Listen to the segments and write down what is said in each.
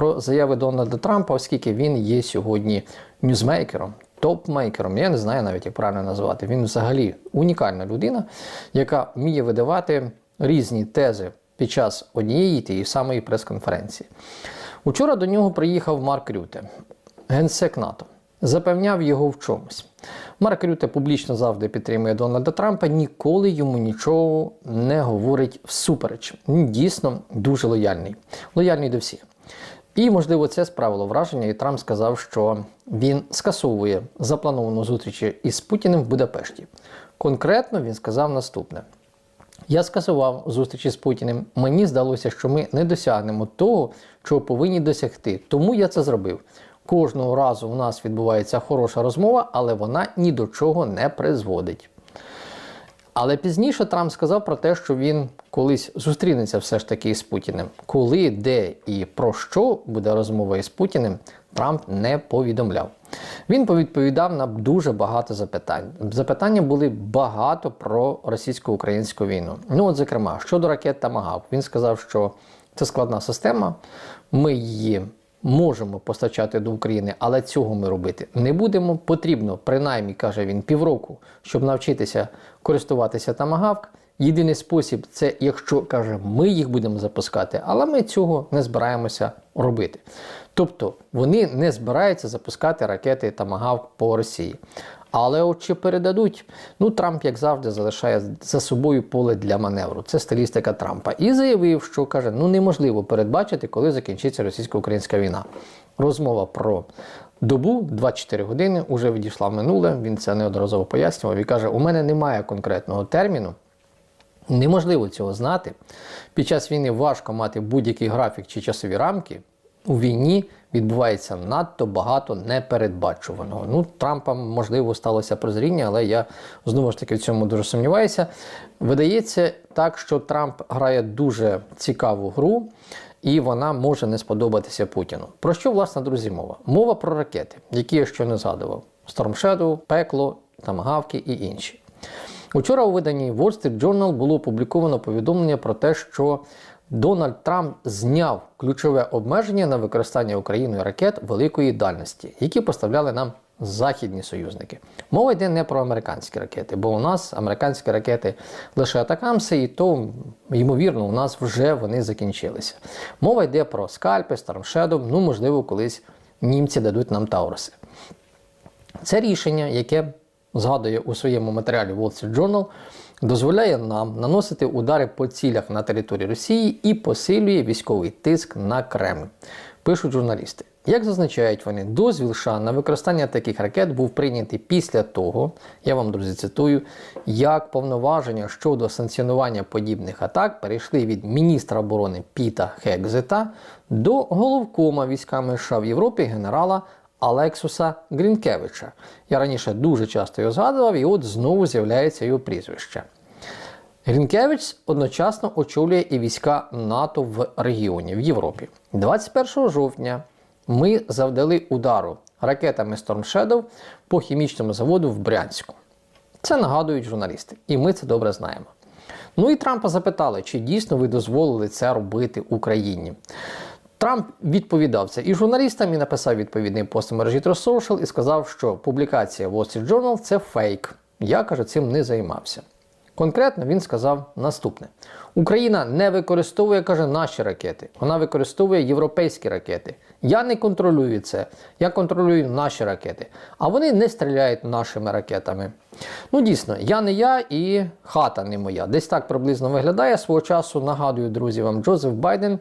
про заяви Дональда Трампа, оскільки він є сьогодні ньюзмейкером, топмейкером. Я не знаю навіть, як правильно назвати. Він взагалі унікальна людина, яка вміє видавати різні тези під час однієї тієї самої прес-конференції. Учора до нього приїхав Марк Рюте, генсек НАТО. Запевняв його в чомусь. Марк Рюте публічно завжди підтримує Дональда Трампа, ніколи йому нічого не говорить всупереч. Він дійсно дуже лояльний, лояльний до всіх. І, можливо, це справило враження, і Трамп сказав, що він скасовує заплановану зустріч із Путіним в Будапешті. Конкретно він сказав наступне: я скасував зустрічі з Путіним. Мені здалося, що ми не досягнемо того, чого повинні досягти. Тому я це зробив. Кожного разу у нас відбувається хороша розмова, але вона ні до чого не призводить. Але пізніше Трамп сказав про те, що він колись зустрінеться все ж таки з Путіним. Коли, де і про що буде розмова із Путіним, Трамп не повідомляв. Він повідповідав на дуже багато запитань. Запитання були багато про російсько-українську війну. Ну, от, зокрема, щодо ракет Тамагав, він сказав, що це складна система, ми її можемо постачати до України, але цього ми робити не будемо. Потрібно, принаймні, каже він, півроку, щоб навчитися користуватися тамагавк. Єдиний спосіб це, якщо каже, ми їх будемо запускати, але ми цього не збираємося робити. Тобто вони не збираються запускати ракети Тамагавк по Росії. Але от чи передадуть, ну Трамп, як завжди, залишає за собою поле для маневру. Це стилістика Трампа. І заявив, що каже, ну неможливо передбачити, коли закінчиться російсько-українська війна. Розмова про добу 24 години вже відійшла в минуле. Він це неодноразово пояснював і каже: у мене немає конкретного терміну. Неможливо цього знати. Під час війни важко мати будь-який графік чи часові рамки. У війні відбувається надто багато непередбачуваного. Ну, Трампа, можливо, сталося прозріння, але я знову ж таки в цьому дуже сумніваюся. Видається так, що Трамп грає дуже цікаву гру, і вона може не сподобатися Путіну. Про що, власне, друзі, мова? Мова про ракети, які я ще не згадував: Storm Пекло, Тамагавки і інші. Учора у виданні Wall Street Journal було опубліковано повідомлення про те, що Дональд Трамп зняв ключове обмеження на використання Україною ракет великої дальності, які поставляли нам західні союзники. Мова йде не про американські ракети, бо у нас американські ракети лише атакамси, і то, ймовірно, у нас вже вони закінчилися. Мова йде про скальпи, Storm ну, можливо, колись німці дадуть нам Тауруси. Це рішення, яке згадує у своєму матеріалі Wall Street Journal, дозволяє нам наносити удари по цілях на території Росії і посилює військовий тиск на Кремль. Пишуть журналісти. Як зазначають вони, дозвіл США на використання таких ракет був прийнятий після того, я вам, друзі, цитую, як повноваження щодо санкціонування подібних атак перейшли від міністра оборони Піта Хекзета до головкома військами США в Європі генерала Алексуса Грінкевича. Я раніше дуже часто його згадував, і от знову з'являється його прізвище. Грінкевич одночасно очолює і війська НАТО в регіоні в Європі. 21 жовтня ми завдали удару ракетами Storm Shadow по хімічному заводу в Брянську. Це нагадують журналісти, і ми це добре знаємо. Ну і Трампа запитали, чи дійсно ви дозволили це робити Україні. Трамп відповідав це і журналістам, і написав відповідний пост у мережі Social і сказав, що публікація Wall Street Journal – це фейк. Я каже, цим не займався. Конкретно він сказав наступне: Україна не використовує, каже, наші ракети, вона використовує європейські ракети. Я не контролюю це, я контролюю наші ракети, а вони не стріляють нашими ракетами. Ну, дійсно, я не я і хата не моя. Десь так приблизно виглядає свого часу. Нагадую, друзі, вам Джозеф Байден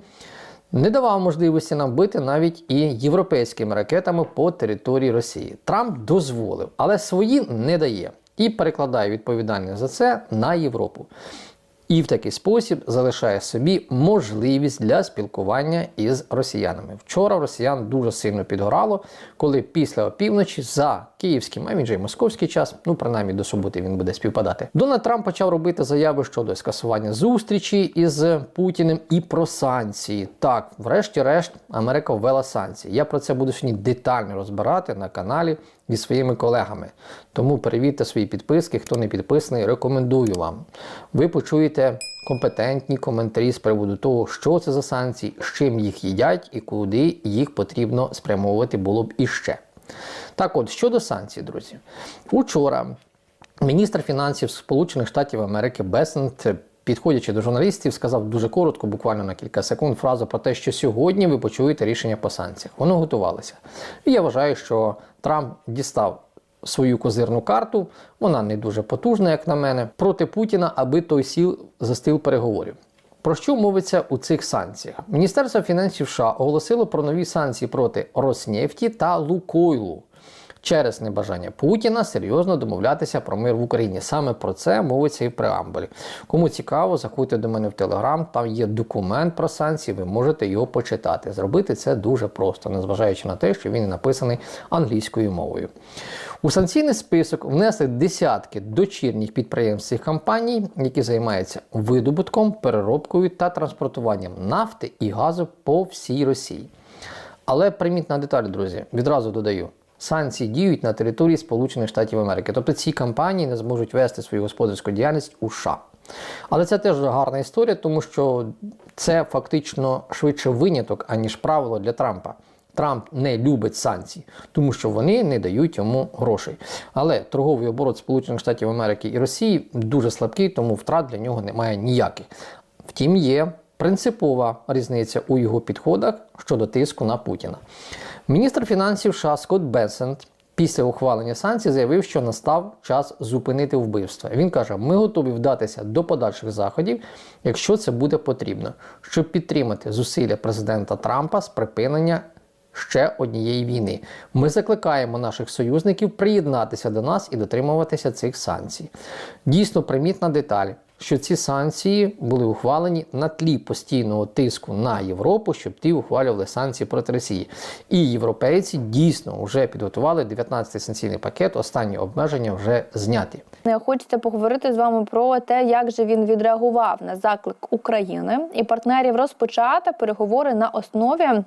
не давав можливості нам бити навіть і європейськими ракетами по території Росії. Трамп дозволив, але свої не дає і перекладає відповідальність за це на Європу. І в такий спосіб залишає собі можливість для спілкування із росіянами. Вчора росіян дуже сильно підгорало, коли після опівночі за київським, а він же й московський час, ну принаймні до суботи він буде співпадати. Дональд Трамп почав робити заяви щодо скасування зустрічі із Путіним і про санкції. Так, врешті-решт, Америка ввела санкції. Я про це буду сьогодні детально розбирати на каналі зі своїми колегами. Тому перевірте свої підписки. Хто не підписаний, рекомендую вам. Ви почуєте компетентні коментарі з приводу того, що це за санкції, з чим їх їдять і куди їх потрібно спрямовувати було б іще. Так от, щодо санкцій, друзі, учора міністр фінансів Сполучених Штатів Америки Бесент, підходячи до журналістів, сказав дуже коротко, буквально на кілька секунд, фразу про те, що сьогодні ви почуєте рішення по санкціях. Воно готувалося. І я вважаю, що Трамп дістав свою козирну карту, вона не дуже потужна, як на мене, проти Путіна, аби той сіл за стіл переговорів. Про що мовиться у цих санкціях? Міністерство фінансів США оголосило про нові санкції проти Роснефті та Лукойлу через небажання Путіна серйозно домовлятися про мир в Україні. Саме про це мовиться і в преамбулі. Кому цікаво, заходьте до мене в Телеграм, там є документ про санкції, ви можете його почитати. Зробити це дуже просто, незважаючи на те, що він написаний англійською мовою. У санкційний список внесли десятки дочірніх підприємств цих компаній, які займаються видобутком, переробкою та транспортуванням нафти і газу по всій Росії. Але примітна деталь, друзі, відразу додаю. Санкції діють на території Сполучених Штатів Америки, тобто ці компанії не зможуть вести свою господарську діяльність у США. Але це теж гарна історія, тому що це фактично швидше виняток, аніж правило для Трампа. Трамп не любить санкції, тому що вони не дають йому грошей. Але торговий оборот Сполучених Штатів Америки і Росії дуже слабкий, тому втрат для нього немає ніяких. Втім, є принципова різниця у його підходах щодо тиску на Путіна. Міністр фінансів США Скотт Бесент після ухвалення санкцій заявив, що настав час зупинити вбивства. Він каже: ми готові вдатися до подальших заходів, якщо це буде потрібно, щоб підтримати зусилля президента Трампа з припинення. Ще однієї війни. Ми закликаємо наших союзників приєднатися до нас і дотримуватися цих санкцій. Дійсно примітна деталь, що ці санкції були ухвалені на тлі постійного тиску на Європу, щоб ті ухвалювали санкції проти Росії. І європейці дійсно вже підготували 19-й санкційний пакет. Останні обмеження вже зняті. Хочеться поговорити з вами про те, як же він відреагував на заклик України і партнерів розпочати переговори на основі.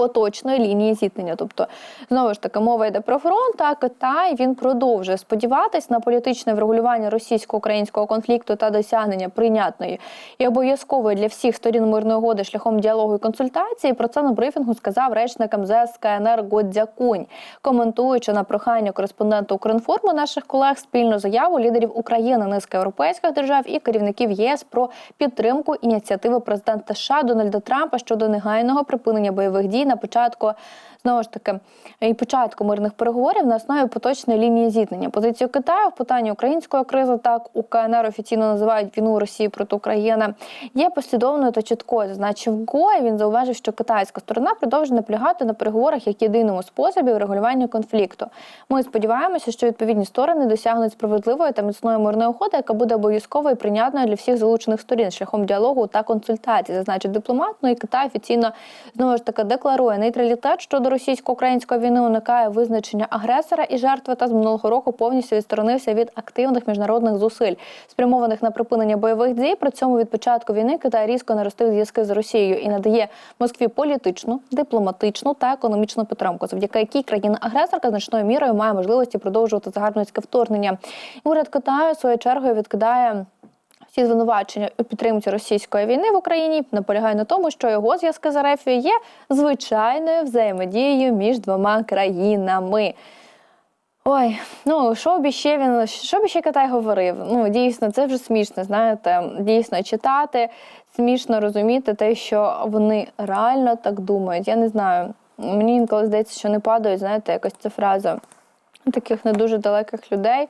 Поточної лінії зіткнення, тобто знову ж таки мова йде про фронт, а Китай він продовжує сподіватись на політичне врегулювання російсько-українського конфлікту та досягнення прийнятної і обов'язкової для всіх сторін мирної угоди шляхом діалогу і консультації. Про це на брифінгу сказав речник МЗС КНР Годзякунь, коментуючи на прохання кореспондента Укрінформу наших колег спільну заяву лідерів України, низки європейських держав і керівників ЄС про підтримку ініціативи президента США Дональда Трампа щодо негайного припинення бойових дій на початку знову ж таки і початку мирних переговорів на основі поточної лінії зіткнення. Позицію Китаю в питанні української кризи, так у КНР офіційно називають війну Росії проти України, є послідовною та чіткою. Зазначив Го, і Він зауважив, що китайська сторона продовжує наполягати на переговорах як єдиному способі врегулювання конфлікту. Ми сподіваємося, що відповідні сторони досягнуть справедливої та міцної мирної угоди, яка буде обов'язковою і прийнятною для всіх залучених сторін шляхом діалогу та консультацій, зазначив дипломат. Ну і Китай офіційно знову ж таки декларує нейтралітет щодо російсько-української війни уникає визначення агресора і жертви та з минулого року повністю відсторонився від активних міжнародних зусиль, спрямованих на припинення бойових дій. При цьому від початку війни Китай різко наростив зв'язки з Росією і надає Москві політичну, дипломатичну та економічну підтримку, завдяки якій країна-агресорка значною мірою має можливості продовжувати загарбницьке вторгнення. Уряд Китаю своєю чергою відкидає. Всі звинувачення у підтримці російської війни в Україні наполягає на тому, що його зв'язки з РФ є звичайною взаємодією між двома країнами. Ой, ну що б ще він що б ще Китай говорив? Ну дійсно, це вже смішно. Знаєте, дійсно читати, смішно розуміти те, що вони реально так думають. Я не знаю. Мені інколи здається, що не падають, знаєте, якось ця фраза таких не дуже далеких людей.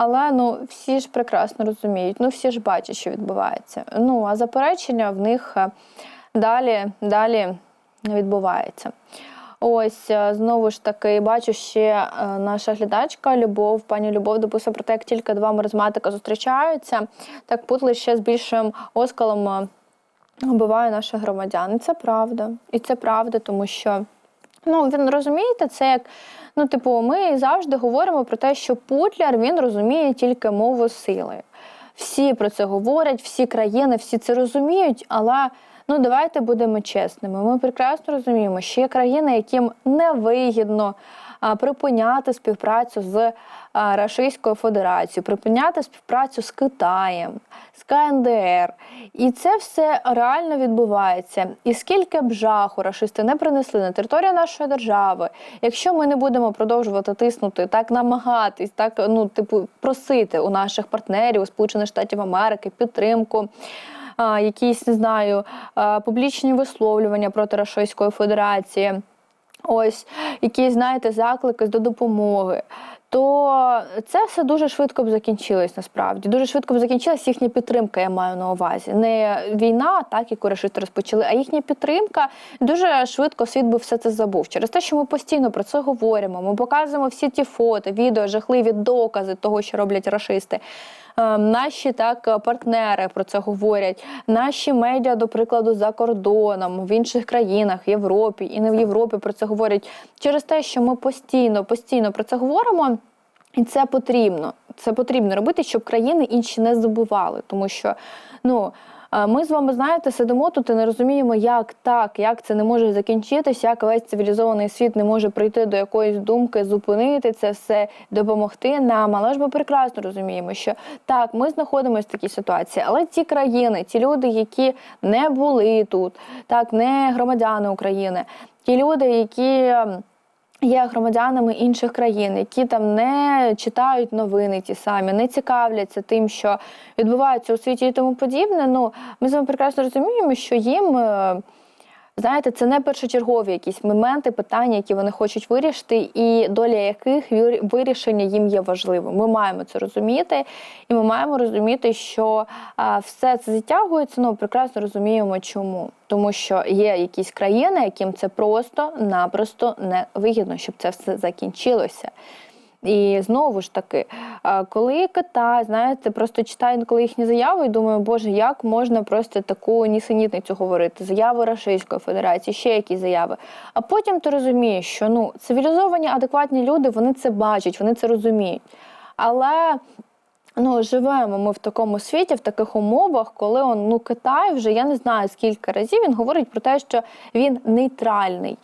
Але ну всі ж прекрасно розуміють, ну всі ж бачать, що відбувається. Ну а заперечення в них далі, далі відбувається. Ось знову ж таки бачу ще наша глядачка Любов, пані Любов дописує про те, як тільки два маразматика зустрічаються, так Путли ще з більшим оскалом вбиває наших громадян. І це правда. І це правда, тому що ну він розумієте, це як. Ну, типу, ми завжди говоримо про те, що Путляр він розуміє тільки мову сили. Всі про це говорять, всі країни, всі це розуміють, але ну давайте будемо чесними. Ми прекрасно розуміємо, що є країни, яким невигідно припиняти співпрацю з а, Російською Федерацією, припиняти співпрацю з Китаєм, з КНДР. І це все реально відбувається. І скільки б жаху рашисти не принесли на територію нашої держави, якщо ми не будемо продовжувати тиснути, так намагатись, так ну типу просити у наших партнерів, у Сполучених Штатів Америки підтримку. Якісь не знаю публічні висловлювання проти Російської Федерації, ось якісь, знаєте, заклики до допомоги. То це все дуже швидко б закінчилось насправді. Дуже швидко б закінчилась їхня підтримка, я маю на увазі. Не війна, так яку рашисти розпочали, а їхня підтримка дуже швидко світ би все це забув. Через те, що ми постійно про це говоримо. Ми показуємо всі ті фото, відео, жахливі докази того, що роблять рашисти. Е, Наші так партнери про це говорять. Наші медіа, до прикладу, за кордоном, в інших країнах, в Європі і не в Європі про це говорять через те, що ми постійно, постійно про це говоримо. І це потрібно. Це потрібно робити, щоб країни інші не забували. Тому що ну, е, ми з вами, знаєте, сидимо тут і не розуміємо, як так, як це не може закінчитись, як весь цивілізований світ не може прийти до якоїсь думки, зупинити це все, допомогти нам. Але ж ми прекрасно розуміємо, що так, ми знаходимося в такій ситуації, але ті країни, ті люди, які не були тут, так, не громадяни України, ті люди, які. Є громадянами інших країн, які там не читають новини ті самі, не цікавляться тим, що відбувається у світі і тому подібне. Ну, ми з вами прекрасно розуміємо, що їм, е, знаєте, це не першочергові якісь моменти, питання, які вони хочуть вирішити, і доля яких вир- вирішення їм є важливим. Ми маємо це розуміти, і ми маємо розуміти, що все це затягується. Ну, прекрасно розуміємо, чому. Тому що є якісь країни, яким це просто-напросто не вигідно, щоб це все закінчилося. І знову ж таки, коли Китай, знаєте, просто читаю інколи їхні заяви і думаю, боже, як можна просто таку нісенітницю говорити? Заяви Російської Федерації, ще якісь заяви. А потім ти розумієш, що ну цивілізовані, адекватні люди вони це бачать, вони це розуміють. Але Ну, живемо ми в такому світі, в таких умовах, коли он, ну, Китай вже я не знаю скільки разів він говорить про те, що він нейтральний.